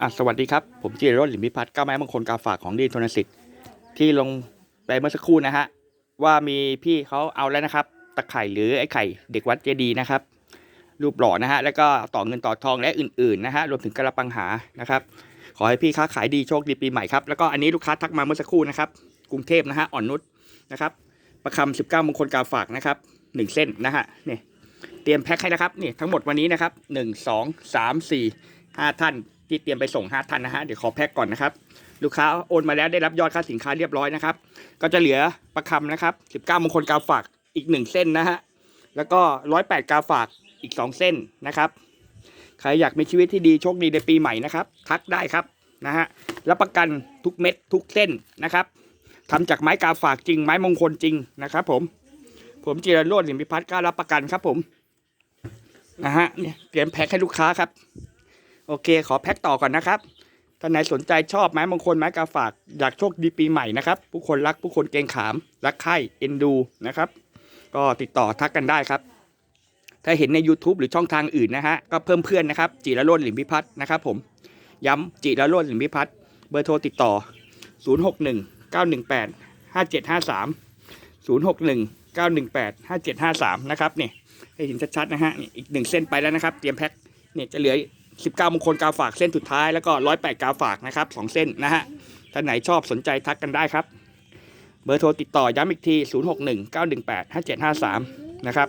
อะสวัสดีครับ ผมจิรโรจน์หลิมพิพัฒน์ก้าวไม้มงคลกาฝากของดีธนสิทธิ์ที่ลงไปเมื่อสักครู่นะฮะ ว่ามีพี่เขาเอาแล้วนะครับ ตะไคร่หรือไอ้ไข่เด็กวัดเจดีย์นะครับ รูปหล่อนะฮะ แล้วก็ต่อเงินต่อทองและอื่นๆนะฮะ รวมถึงกระปังหานะครับ ขอให้พี่ค้าขายดีโชคดีปีใหม่ครับ แล้วก็อันนี้ลูกค้าทักมาเมื่อสักครู่นะครับ กรุงเทพนะฮะ อ่อนนุชนะครับ ประคำ19มงคลกาฝากนะครับหนึ่งเส้นนะฮะนี่เตรียมแพ็คให้นะครับนี่ทั้งหมดวันนี้นะครับหนึ่งสองสามสี่ห้าท่าน ที่เตรียมไปส่งห้าท่านนะฮะเดี๋ยวขอแพ็คก่อนนะครับ ลูกค้าโอนมาแล้วได้รับยอดค่าสินค้าเรียบร้อยนะครับ ก็จะเหลือประคำนะครับ19มงคลกาฝากอีก1เส้นนะฮะแล้วก็108กาฝากอีก2เส้นนะครับใครอยากมีชีวิตที่ดีโชคดีในปีใหม่นะครับทักได้ครับนะฮะรับประกันทุกเม็ดทุกเส้นนะครับทำจากไม้กาฝากจริงไม้มงคลจริงนะครับผมผมจิรโรจน์หลิมพิพัฒน์กล้ารับประกันครับผมนะฮะเนี่ยเตรียมแพ็คให้ลูกค้าครับ โอเค ขอแพ็คต่อก่อนนะครับท่านไหนสนใจชอบไม้มงคลไม้กาฝากอยากโชคดีปีใหม่นะครับ ผู้คนรักผู้คนเกรงขาม รักใคร่เอ็นดูนะครับ ก็ติดต่อทักกันได้ครับ ถ้าเห็นใน YouTube หรือช่องทางอื่นนะฮะก็เพิ่มเพื่อนนะครับ จิรโรจน์หลิมพิพัฒน์นะครับผมย้ำจิรโรจน์หลิมพิพัฒน์เบอร์โทรติดต่อ 061 918 5753 061 918 5753 นะครับเนี่ยให้เห็นชัดๆนะฮะนี่อีกหนึ่งเส้นไปแล้วนะครับ เตรียมแพ็คเนี่ยจะเหลือ 19มงคลกาฝากเส้นสุดท้ายแล้วก็108กาฝากนะครับสองเส้นนะฮะท่านไหนชอบสนใจทักกันได้ครับ เบอร์โทรติดต่อย้ำอีกที 061 918 5753 นะครับ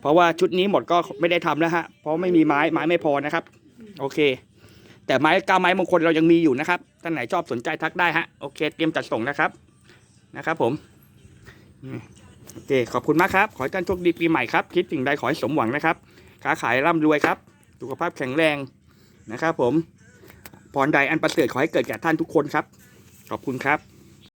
เพราะว่าชุดนี้หมดก็ไม่ได้ทำแล้วฮะ เพราะไม่มีไม้ไม้ไม่พอนะครับ โอเค แต่ไม้กาไม้มงคลเรายังมีอยู่นะครับ ท่านไหนชอบสนใจทักได้ฮะ โอเค เตรียมจัดส่งนะครับ นะครับผมอืมโอเค ขอบคุณมากครับ ขอให้ท่านโชคดีปีใหม่ครับ คิดสิ่งใดขอให้สมหวังนะครับ ค้าขายร่ำรวยครับ สุขภาพแข็งแรง นะครับผมพรใดอันประเสริฐขอให้เกิดแก่ท่านทุกคนครับ ขอบคุณครับ